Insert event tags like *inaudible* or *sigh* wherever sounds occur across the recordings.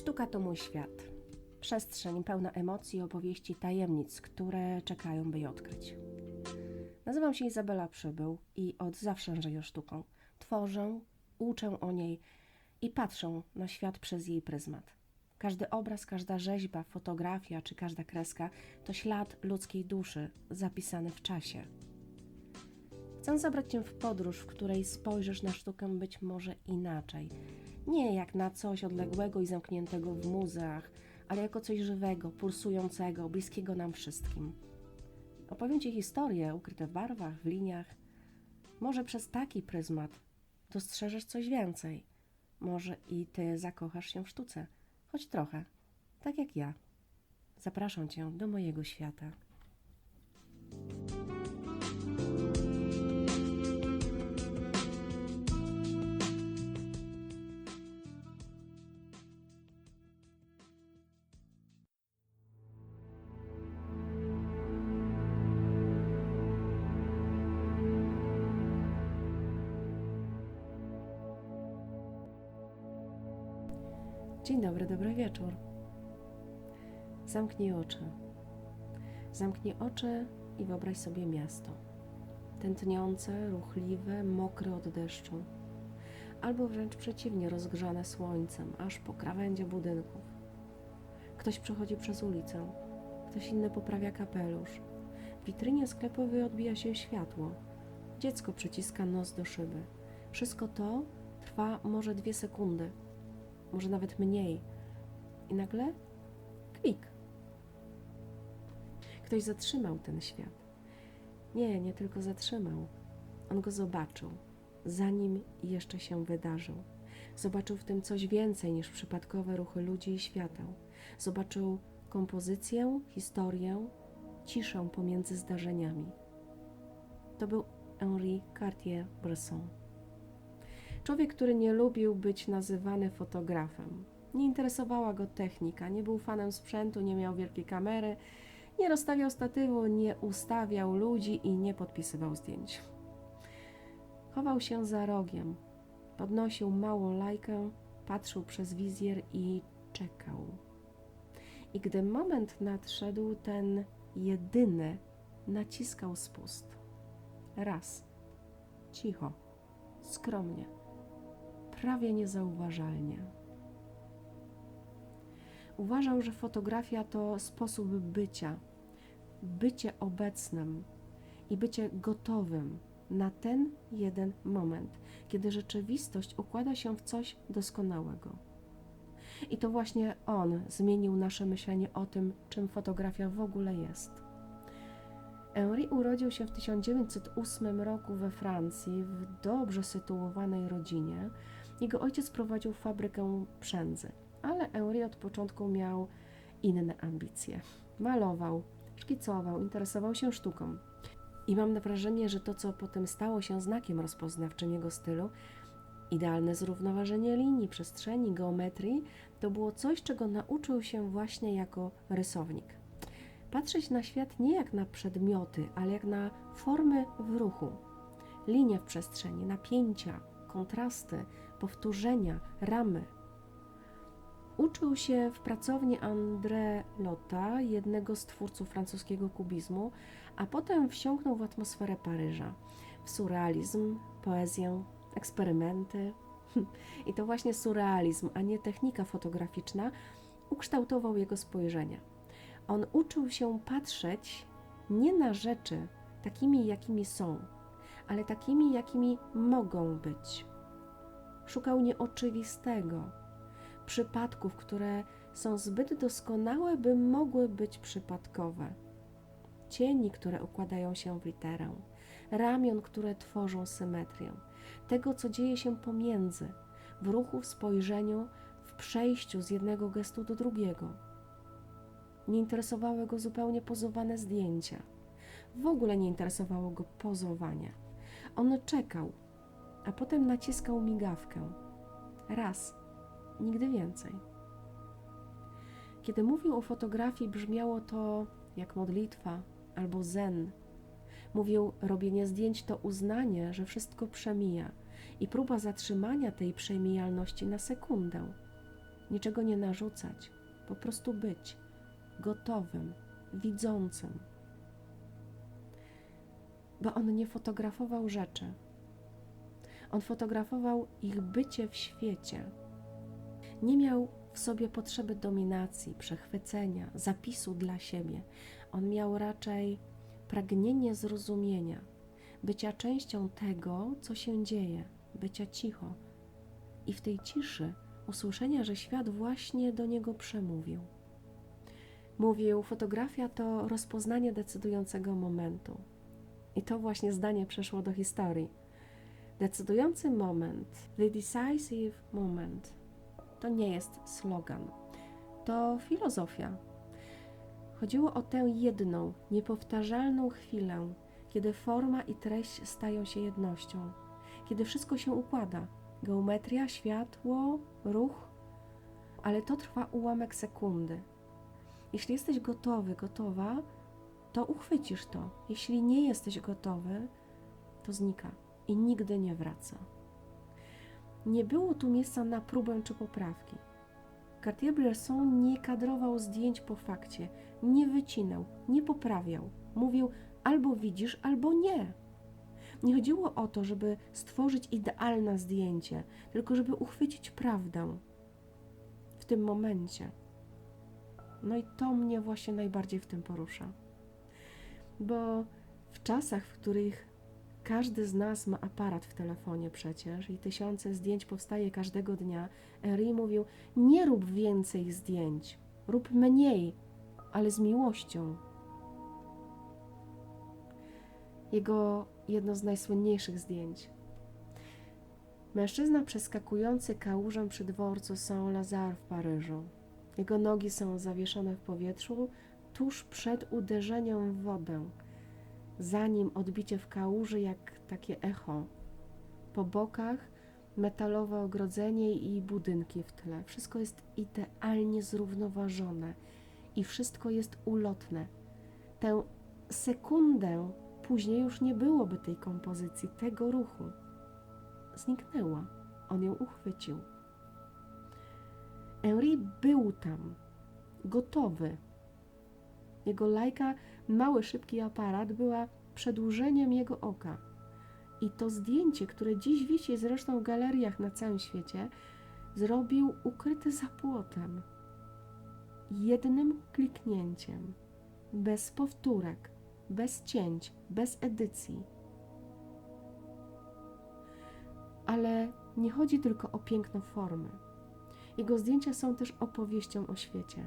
Sztuka to mój świat. Przestrzeń pełna emocji opowieści tajemnic, które czekają, by je odkryć. Nazywam się Izabela Przybył i od zawsze żyję sztuką. Tworzę, uczę o niej i patrzę na świat przez jej pryzmat. Każdy obraz, każda rzeźba, fotografia czy każda kreska to ślad ludzkiej duszy zapisany w czasie. Chcę zabrać Cię w podróż, w której spojrzysz na sztukę być może inaczej. Nie jak na coś odległego i zamkniętego w muzeach, ale jako coś żywego, pulsującego, bliskiego nam wszystkim. Opowiem Ci historie ukryte w barwach, w liniach. Może przez taki pryzmat dostrzeżesz coś więcej. Może i Ty zakochasz się w sztuce, choć trochę, tak jak ja. Zapraszam Cię do mojego świata. Dzień dobry, dobry wieczór. Zamknij oczy. Zamknij oczy i wyobraź sobie miasto. Tętniące, ruchliwe, mokre od deszczu, albo wręcz przeciwnie, rozgrzane słońcem, aż po krawędzie budynków. Ktoś przechodzi przez ulicę, ktoś inny poprawia kapelusz. W witrynie sklepowej odbija się światło. Dziecko przyciska nos do szyby. Wszystko to trwa może dwie sekundy może nawet mniej. I nagle klik. Ktoś zatrzymał ten świat. Nie, nie tylko zatrzymał. On go zobaczył, zanim jeszcze się wydarzył. Zobaczył w tym coś więcej niż przypadkowe ruchy ludzi i świateł. Zobaczył kompozycję, historię, ciszę pomiędzy zdarzeniami. To był Henri Cartier-Bresson. Człowiek, który nie lubił być nazywany fotografem. Nie interesowała go technika, nie był fanem sprzętu, nie miał wielkiej kamery, nie rozstawiał statywu, nie ustawiał ludzi i nie podpisywał zdjęć. Chował się za rogiem, podnosił małą lajkę, patrzył przez wizjer i czekał. I gdy moment nadszedł, ten jedyny naciskał spust. Raz, cicho, skromnie prawie niezauważalnie. Uważał, że fotografia to sposób bycia, bycie obecnym i bycie gotowym na ten jeden moment, kiedy rzeczywistość układa się w coś doskonałego. I to właśnie on zmienił nasze myślenie o tym, czym fotografia w ogóle jest. Henri urodził się w 1908 roku we Francji w dobrze sytuowanej rodzinie, jego ojciec prowadził fabrykę przędzy, ale Henri od początku miał inne ambicje. Malował, szkicował, interesował się sztuką. I mam wrażenie, że to, co potem stało się znakiem rozpoznawczym jego stylu, idealne zrównoważenie linii, przestrzeni, geometrii, to było coś, czego nauczył się właśnie jako rysownik. Patrzeć na świat nie jak na przedmioty, ale jak na formy w ruchu. Linie w przestrzeni, napięcia, kontrasty, powtórzenia, ramy. Uczył się w pracowni André Lotta, jednego z twórców francuskiego kubizmu, a potem wsiąknął w atmosferę Paryża, w surrealizm, poezję, eksperymenty. *laughs* I to właśnie surrealizm, a nie technika fotograficzna, ukształtował jego spojrzenie. On uczył się patrzeć nie na rzeczy takimi, jakimi są, ale takimi, jakimi mogą być. Szukał nieoczywistego, przypadków, które są zbyt doskonałe, by mogły być przypadkowe. Cieni, które układają się w literę, ramion, które tworzą symetrię, tego, co dzieje się pomiędzy, w ruchu, w spojrzeniu, w przejściu z jednego gestu do drugiego. Nie interesowały go zupełnie pozowane zdjęcia. W ogóle nie interesowało go pozowanie. On czekał, a potem naciskał migawkę. Raz, nigdy więcej. Kiedy mówił o fotografii, brzmiało to jak modlitwa albo zen. Mówił, robienie zdjęć to uznanie, że wszystko przemija i próba zatrzymania tej przemijalności na sekundę. niczego nie narzucać, po prostu być gotowym, widzącym. Bo on nie fotografował rzeczy. On fotografował ich bycie w świecie. Nie miał w sobie potrzeby dominacji, przechwycenia, zapisu dla siebie. On miał raczej pragnienie zrozumienia, bycia częścią tego, co się dzieje, bycia cicho i w tej ciszy usłyszenia, że świat właśnie do niego przemówił. Mówił: Fotografia to rozpoznanie decydującego momentu. I to właśnie zdanie przeszło do historii. Decydujący moment, the decisive moment, to nie jest slogan, to filozofia. Chodziło o tę jedną, niepowtarzalną chwilę, kiedy forma i treść stają się jednością, kiedy wszystko się układa geometria, światło, ruch, ale to trwa ułamek sekundy. Jeśli jesteś gotowy, gotowa, to uchwycisz to. Jeśli nie jesteś gotowy, to znika i nigdy nie wraca. Nie było tu miejsca na próbę czy poprawki. Cartier-Bresson nie kadrował zdjęć po fakcie, nie wycinał, nie poprawiał. Mówił albo widzisz, albo nie. Nie chodziło o to, żeby stworzyć idealne zdjęcie, tylko żeby uchwycić prawdę w tym momencie. No i to mnie właśnie najbardziej w tym porusza. Bo w czasach, w których każdy z nas ma aparat w telefonie przecież i tysiące zdjęć powstaje każdego dnia, Henry mówił: Nie rób więcej zdjęć, rób mniej, ale z miłością. Jego jedno z najsłynniejszych zdjęć. Mężczyzna przeskakujący kałużem przy dworcu Saint-Lazare w Paryżu. Jego nogi są zawieszone w powietrzu tuż przed uderzeniem w wodę. Za nim odbicie w kałuży jak takie echo. Po bokach metalowe ogrodzenie i budynki w tle. Wszystko jest idealnie zrównoważone i wszystko jest ulotne. Tę sekundę później już nie byłoby tej kompozycji, tego ruchu. Zniknęła. On ją uchwycił. Henri był tam, gotowy. Jego lajka, mały, szybki aparat, była przedłużeniem jego oka. I to zdjęcie, które dziś wisi zresztą w galeriach na całym świecie, zrobił ukryte za płotem. Jednym kliknięciem, bez powtórek, bez cięć, bez edycji. Ale nie chodzi tylko o piękno formy. Jego zdjęcia są też opowieścią o świecie.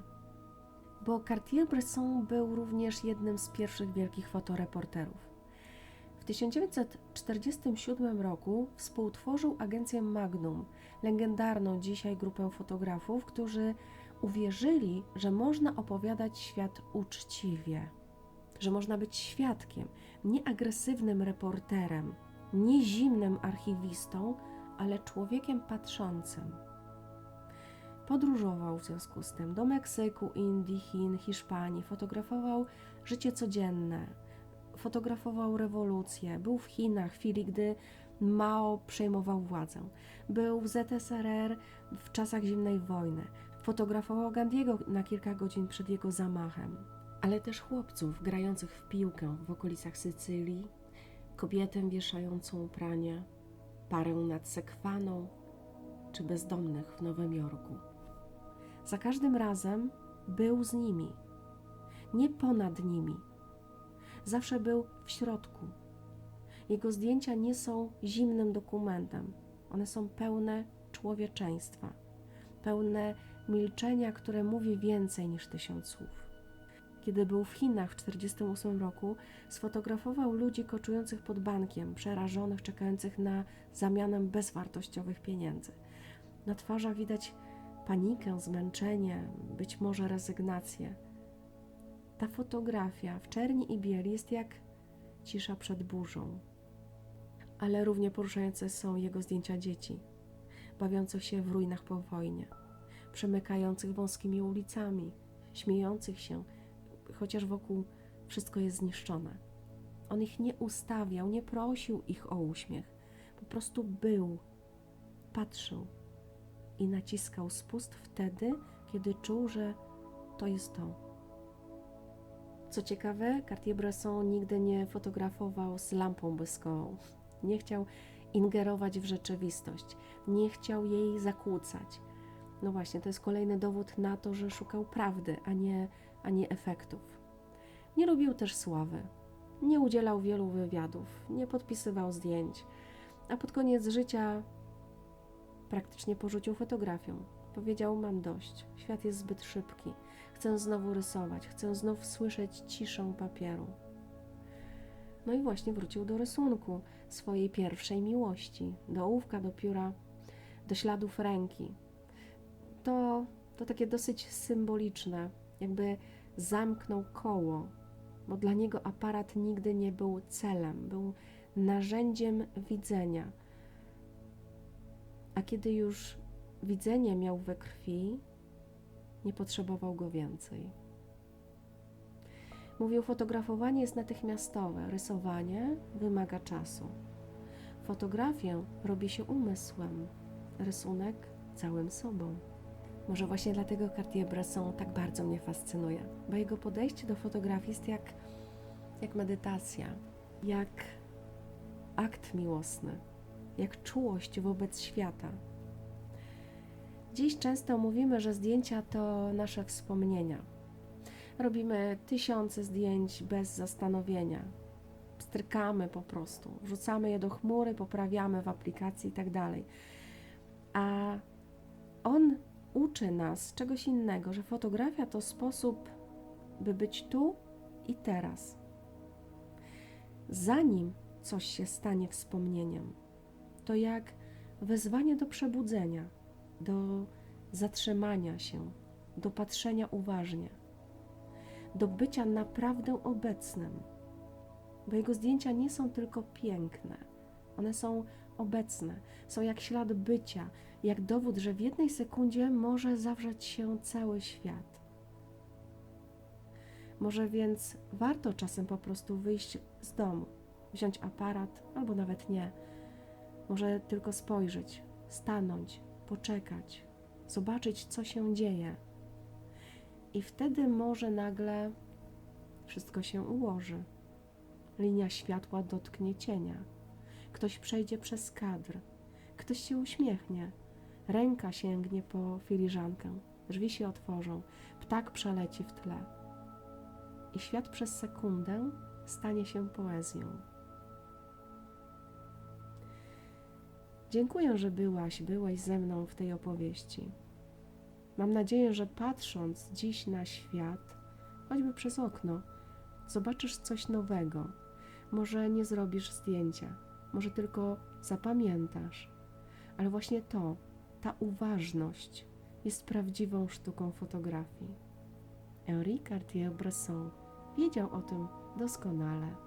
Bo Cartier-Bresson był również jednym z pierwszych wielkich fotoreporterów. W 1947 roku współtworzył agencję Magnum, legendarną dzisiaj grupę fotografów, którzy uwierzyli, że można opowiadać świat uczciwie że można być świadkiem, nie agresywnym reporterem, nie zimnym archiwistą, ale człowiekiem patrzącym. Podróżował w związku z tym do Meksyku, Indii, Chin, Hiszpanii, fotografował życie codzienne, fotografował rewolucję, był w Chinach w chwili, gdy Mao przejmował władzę, był w ZSRR w czasach zimnej wojny, fotografował Gandiego na kilka godzin przed jego zamachem ale też chłopców grających w piłkę w okolicach Sycylii, kobietę wieszającą pranie, parę nad sekwaną czy bezdomnych w Nowym Jorku. Za każdym razem był z nimi, nie ponad nimi. Zawsze był w środku. Jego zdjęcia nie są zimnym dokumentem, one są pełne człowieczeństwa, pełne milczenia, które mówi więcej niż tysiąc słów. Kiedy był w Chinach w 1948 roku, sfotografował ludzi koczujących pod bankiem, przerażonych, czekających na zamianę bezwartościowych pieniędzy. Na twarzach widać panikę, zmęczenie, być może rezygnację. Ta fotografia w czerni i bieli jest jak cisza przed burzą. Ale równie poruszające są jego zdjęcia dzieci, bawiących się w ruinach po wojnie, przemykających wąskimi ulicami, śmiejących się, chociaż wokół wszystko jest zniszczone. On ich nie ustawiał, nie prosił ich o uśmiech, po prostu był, patrzył. I naciskał spust wtedy, kiedy czuł, że to jest to. Co ciekawe, Cartier-Bresson nigdy nie fotografował z lampą błyskową. Nie chciał ingerować w rzeczywistość, nie chciał jej zakłócać. No właśnie, to jest kolejny dowód na to, że szukał prawdy, a nie, a nie efektów. Nie lubił też sławy. Nie udzielał wielu wywiadów, nie podpisywał zdjęć, a pod koniec życia praktycznie porzucił fotografią. Powiedział: Mam dość, świat jest zbyt szybki, chcę znowu rysować, chcę znów słyszeć ciszę papieru. No i właśnie wrócił do rysunku, swojej pierwszej miłości, do ołówka, do pióra, do śladów ręki. To, to takie dosyć symboliczne, jakby zamknął koło, bo dla niego aparat nigdy nie był celem, był narzędziem widzenia. A kiedy już widzenie miał we krwi, nie potrzebował go więcej. Mówił, fotografowanie jest natychmiastowe, rysowanie wymaga czasu. Fotografię robi się umysłem, rysunek całym sobą. Może właśnie dlatego Cartier-Bresson tak bardzo mnie fascynuje, bo jego podejście do fotografii jest jak, jak medytacja, jak akt miłosny, jak czułość wobec świata. Dziś często mówimy, że zdjęcia to nasze wspomnienia. Robimy tysiące zdjęć bez zastanowienia. Strykamy po prostu, wrzucamy je do chmury, poprawiamy w aplikacji itd. Tak A on uczy nas czegoś innego, że fotografia to sposób, by być tu i teraz. Zanim coś się stanie wspomnieniem, to jak wezwanie do przebudzenia, do zatrzymania się, do patrzenia uważnie, do bycia naprawdę obecnym, bo jego zdjęcia nie są tylko piękne, one są obecne, są jak ślad bycia, jak dowód, że w jednej sekundzie może zawrzeć się cały świat. Może więc warto czasem po prostu wyjść z domu, wziąć aparat, albo nawet nie. Może tylko spojrzeć, stanąć, poczekać, zobaczyć, co się dzieje. I wtedy może nagle wszystko się ułoży. Linia światła dotknie cienia. Ktoś przejdzie przez kadr, ktoś się uśmiechnie, ręka sięgnie po filiżankę, drzwi się otworzą, ptak przeleci w tle. I świat przez sekundę stanie się poezją. Dziękuję, że byłaś, byłeś ze mną w tej opowieści. Mam nadzieję, że patrząc dziś na świat, choćby przez okno, zobaczysz coś nowego. Może nie zrobisz zdjęcia, może tylko zapamiętasz, ale właśnie to, ta uważność jest prawdziwą sztuką fotografii. Henri Cartier-Bresson wiedział o tym doskonale.